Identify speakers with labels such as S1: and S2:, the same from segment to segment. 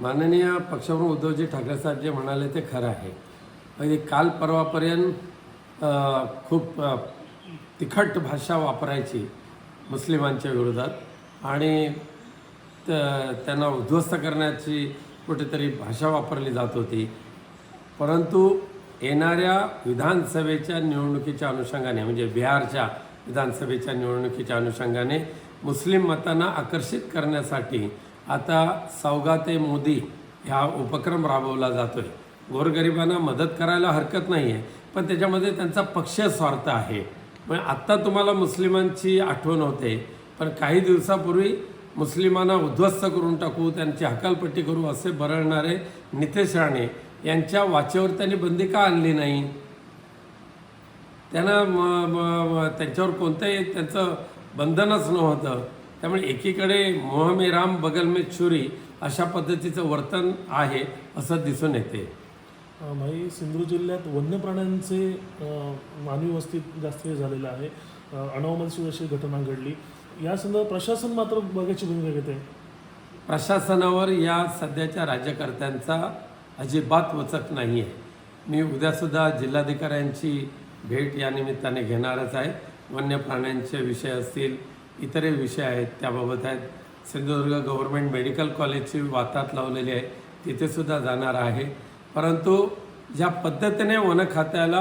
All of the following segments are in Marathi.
S1: माननीय पक्षप्रमुख उद्धवजी ठाकरे साहेब जे म्हणाले ते खरं आहे. म्हणजे काल परवापर्यंत खूप तिखट भाषा वापरायची मुस्लिमांच्या विरोधात आणि त- त्यांना उद्ध्वस्त करण्याची कुठेतरी भाषा वापरली जात होती. परंतु येणाऱ्या विधानसभेच्या निवडणुकीच्या अनुषंगाने म्हणजे बिहारच्या विधानसभेच्या निवडणुकीच्या अनुषंगाने मुस्लिम मतांना आकर्षित करण्यासाठी आता सौगाते मोदी हा उपक्रम राबवला जातोय. गोरगरिबांना मदत करायला हरकत नाही आहे पण त्याच्यामध्ये त्यांचा पक्ष स्वार्थ आहे. म्हणजे आत्ता तुम्हाला मुस्लिमांची आठवण होते पण काही दिवसापूर्वी मुस्लिमांना उद्ध्वस्त करून टाकू त्यांची हकालपट्टी करू असे बरळणारे नितेश राणे यांच्या वाचेवर त्यांनी बंदी का आणली नाही? त्यांना त्यांच्यावर कोणतंही त्यांचं बंधनच नव्हतं. त्यामुळे एकीकडे मोहमे राम बगल में छुरी अशा पद्धतीचं वर्तन आहे असं दिसून येते.
S2: भाई सिंधुदुर्ग जिल्ह्यात वन्य प्राण्यांचे मानवी वस्तीत जास्त हे झालेलं आहे. अ, अणावमध्ये सुद्धा अशी घटना घडली. या संदर्भात प्रशासन मात्र बघायची भूमिका घेते.
S1: प्रशासनावर या सध्याच्या राज्यकर्त्यांचा अजिबात वचक नाही आहे मी उद्यासुद्धा जिल्हाधिकाऱ्यांची भेट या निमित्ताने घेणारच आहे. वन्य प्राण्यांचे विषय असतील इतरही विषय आहेत त्याबाबत आहेत. सिंधुदुर्ग गव्हर्मेंट मेडिकल कॉलेजची वातात लावलेली आहे तिथेसुद्धा जाणार आहे. परंतु ज्या पद्धतीने वन खात्याला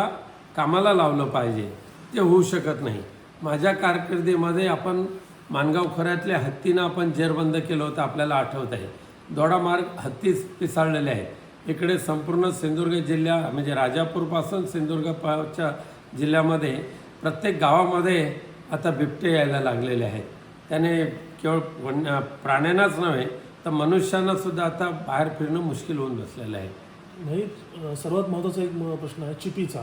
S1: कामाला लावलं पाहिजे ते होऊ शकत नाही. माझ्या कारकिर्दीमध्ये आपण मानगाव खोऱ्यातल्या हत्तीनं आपण जेरबंद केलं होतं आपल्याला आठवत आहे. दोडामार्ग हत्ती पिसाळलेले आहेत. इकडे संपूर्ण सिंधुदुर्ग जिल्हा म्हणजे राजापूरपासून सिंधुदुर्गच्या जिल्ह्यामध्ये प्रत्येक गावामध्ये आता बिबटे यायला लागलेले आहेत. त्याने केवळ प्राण्यांनाच नव्हे तर मनुष्यांना सुद्धा आता बाहेर फिरणं मुश्किल होऊन बसलेलं आहे.
S2: अ, सर्वात महत्त्वाचा एक म- प्रश्न आहे चिपीचा.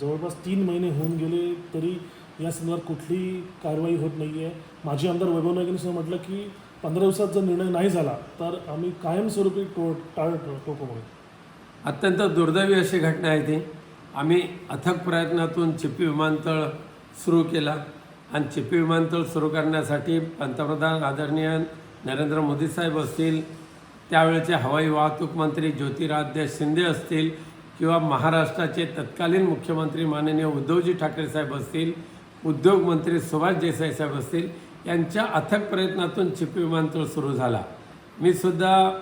S2: जवळपास तीन महिने होऊन गेले तरी या संदर्भात कुठलीही कारवाई होत नाही आहे माजी आमदार वैभव नाईकांनी म्हटलं की पंधरा दिवसात जर निर्णय नाही झाला तर आम्ही कायमस्वरूपी टो टाळ टोको म्हणून
S1: अत्यंत दुर्दैवी अशी घटना आहे ती. आम्ही अथक प्रयत्नातून चिपी विमानतळ सुरू केला. आणि चिपी विमानतळ सुरू करण्यासाठी पंतप्रधान आदरणीय नरेंद्र मोदी साहेब असतील त्यावेळेचे हवाई वाहतूक मंत्री ज्योतिरादित्य शिंदे असतील किंवा महाराष्ट्राचे तत्कालीन मुख्यमंत्री माननीय उद्धवजी ठाकरे साहेब असतील उद्योग मंत्री सुभाष देसाई साहेब असतील यांच्या अथक प्रयत्नातून चिपी विमानतळ सुरू झाला. मी सुद्धा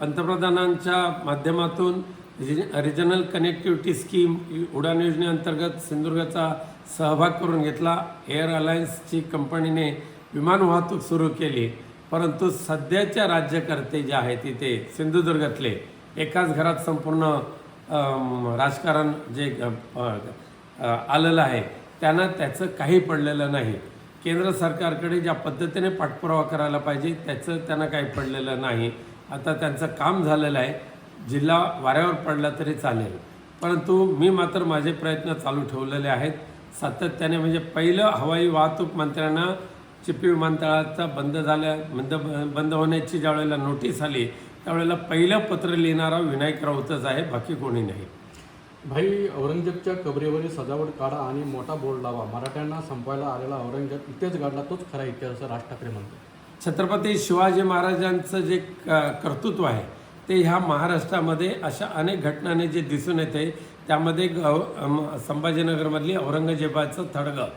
S1: पंतप्रधानांच्या माध्यमातून re- regional connectivity scheme Udan योजनेअंतर्गत सिंधुदुर्गाचा सहभाग करून घेतला. एअर अलायन्सची कंपनीने विमान वाहतूक सुरू केली. परंतु सध्याच्या राज्यकर्ते जे आहेत तिथे सिंधुदुर्गातले एकाच घरात संपूर्ण राजकारण जे आलेलं आहे त्यांना त्याचं काही पडलेलं नाही. केंद्र सरकारकडे ज्या पद्धतीने पाठपुरावा करायला पाहिजे त्याचं त्यांना काही पडलेलं नाही. आता त्यांचं काम झालेलं आहे. जिल्हा वाऱ्यावर पडला तरी चालेल. परंतु मी मात्र माझे प्रयत्न चालू ठेवलेले आहेत. सातत्याने म्हणजे पहिलं हवाई वाहतूक मंत्र्यांना चिपी विमानतळाचा बंद झाल्या बंद बंद होण्याची ज्यावेळेला नोटीस आली त्यावेळेला पहिलं पत्र लिहिणारा विनायक राऊतच आहे बाकी कोणी नाही.
S3: भाई औरंगजेबच्या कबरेवरील सजावट काढा आणि मोठा बोर्ड लावा. मराठ्यांना संपवायला आलेला औरंगजेब इथेच गाडला तोच खरा इतिहास असं राज ठाकरे म्हणतो
S1: छत्रपती शिवाजी महाराजांचं जे क कर्तृत्व आहे ते ह्या महाराष्ट्रामध्ये अशा अनेक घटनाने जे दिसून येते त्यामध्ये ग संभाजीनगरमधली औरंगजेबाचं थडगं.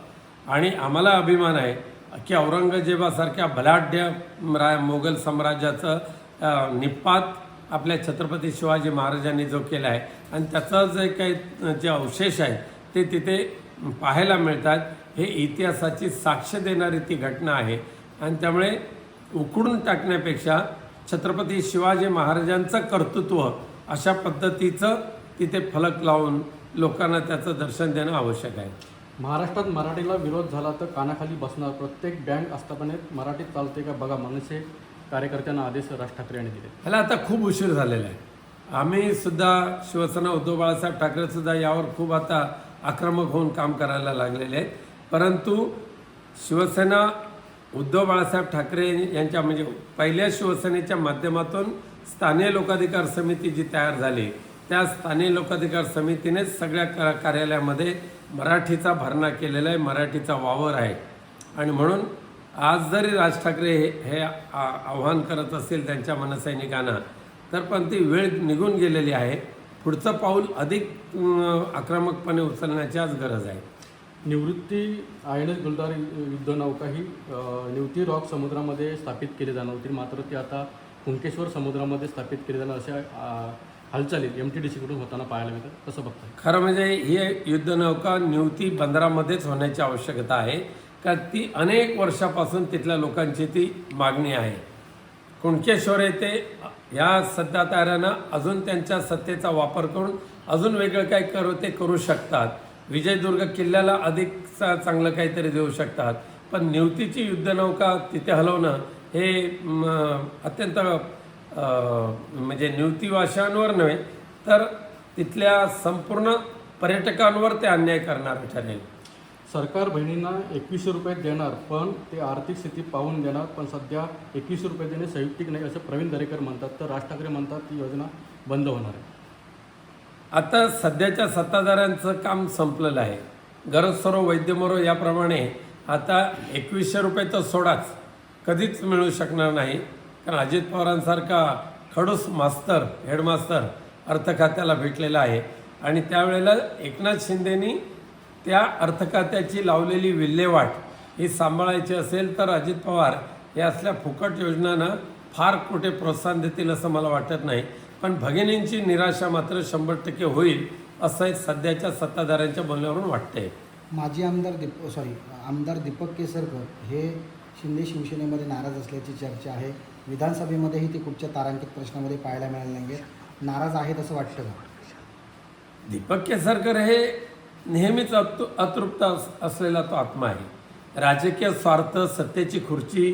S1: आणि आम्हाला अभिमान आहे की औरंगजेबासारख्या बलाढ्य रा मोगल साम्राज्याचं निपात आपल्या छत्रपती शिवाजी महाराजांनी जो केला आहे आणि त्याचा जे काही जे अवशेष आहेत ते तिथे पाहायला मिळतात. हे इतिहासाची साक्ष देणारी ती घटना आहे. आणि त्यामुळे उकडून टाकण्यापेक्षा छत्रपती शिवाजी महाराजांचं कर्तृत्व अशा पद्धतीचं तिथे फलक लावून लोकांना त्याचं दर्शन देणं आवश्यक आहे.
S3: महाराष्ट्रात मराठीला विरोध झाला तर कानाखाली बसणार प्रत्येक बँक आस्थापनेत मराठीत चालते का बघा मनसे कार्यकर्त्यांना आदेश राज ठाकरे यांनी दिले.
S1: ह्याला आता खूप उशीर झालेला आहे. आम्ही सुद्धा शिवसेना उद्धव बाळासाहेब ठाकरे सुद्धा यावर खूप आता आक्रमक होऊन काम करायला लागलेले आहेत. परंतु शिवसेना उद्धव बाळासाहेब ठाकरे यांच्या म्हणजे पहिल्या शिवसेनेच्या माध्यमातून स्थानीय लोकाधिकार समिती जी तयार झाली त्या स्थानीय लोकाधिकार समितीनेच सगळ्या का कार्यालयामध्ये मराठीचा भरणा केलेला आहे मराठीचा वावर आहे. आणि म्हणून आज जरी राज ठाकरे हे हे आ- आव्हान करत असतील त्यांच्या मनसैनिकांना तर पण ती वेळ निघून गेलेली आहे. पुढचं पाऊल अधिक आक्रमकपणे उचलण्याची आज गरज आहे.
S3: निवृत्ती आय एन एस गुलदार युद्धनौका ही निवती रॉक समुद्रामध्ये स्थापित केली जाणार होती. मात्र ती आता कुंकेश्वर समुद्रामध्ये स्थापित केली जाणार अशा हालचाली एम टी डी सीकडून होताना पाहायला मिळतात कसं बघताय?
S1: खरं म्हणजे ही युद्धनौका निवती बंदरामध्येच होण्याची आवश्यकता आहे. कारण ती अनेक वर्षापासून तिथल्या लोकांची ती मागणी आहे. कुणकेश्वर येथे या सध्या अजून त्यांच्या सत्तेचा वापर करून अजून वेगळं काही करू ते करू शकतात. विजयदुर्ग किल्ल्याला अधिक चांगलं काहीतरी देऊ शकतात. पण निवतीची युद्धनौका तिथे हलवणं हे अत्यंत म्हणजे निवतीवाशांवर नव्हे तर तिथल्या संपूर्ण पर्यटकांवर ते अन्याय करणार ठरेल.
S3: सरकार बहिणींना एकवीसशे रुपये देणार पण ते आर्थिक स्थिती पाहून देणार पण सध्या एकवीसशे रुपये देणे संयुक्तिक नाही असं प्रवीण दरेकर म्हणतात. तर राज ठाकरे म्हणतात ती योजना बंद होणार आहे.
S1: आता सध्याच्या सत्ताधाऱ्यांचं काम संपलेलं आहे. गरज सरो वैद्य मरो याप्रमाणे आता एकवीसशे रुपये तर सोडाच. कधीच मिळू शकणार नाही. कारण अजित पवारांसारखा खडूस मास्तर हेडमास्तर अर्थखात्याला भेटलेला आहे. आणि त्यावेळेला एकनाथ शिंदेनी त्या अर्थखात्याची लावलेली विल्हेवाट ही सांभाळायची असेल तर अजित पवार या असल्या फुकट योजनांना फार कुठे प्रोत्साहन देतील असं मला वाटत नाही. पण भगिनींची निराशा मात्र शंभर टक्के होईल असं सध्याच्या सत्ताधाऱ्यांच्या बोलण्यावरून वाटतंय.
S4: माजी आमदार दीप सॉरी आमदार दीपक केसरकर हे शिंदे शिवसेनेमध्ये नाराज असल्याची चर्चा आहे. विधानसभेमध्येही ते कुठच्या तारांकित प्रश्नामध्ये पाहायला मिळाले नाही नाराज आहेत असं वाटतं का?
S1: दीपक केसरकर हे नेहमीच अतृ अतृप्त अस असलेला तो आत्मा आहे. राजकीय स्वार्थ सत्तेची खुर्ची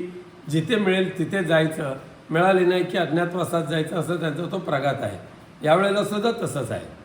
S1: जिथे मिळेल तिथे जायचं मिळाली नाही की अज्ञातवासात जायचं असं त्यांचा तो प्रघात आहे. यावेळेला सुद्धा तसंच आहे.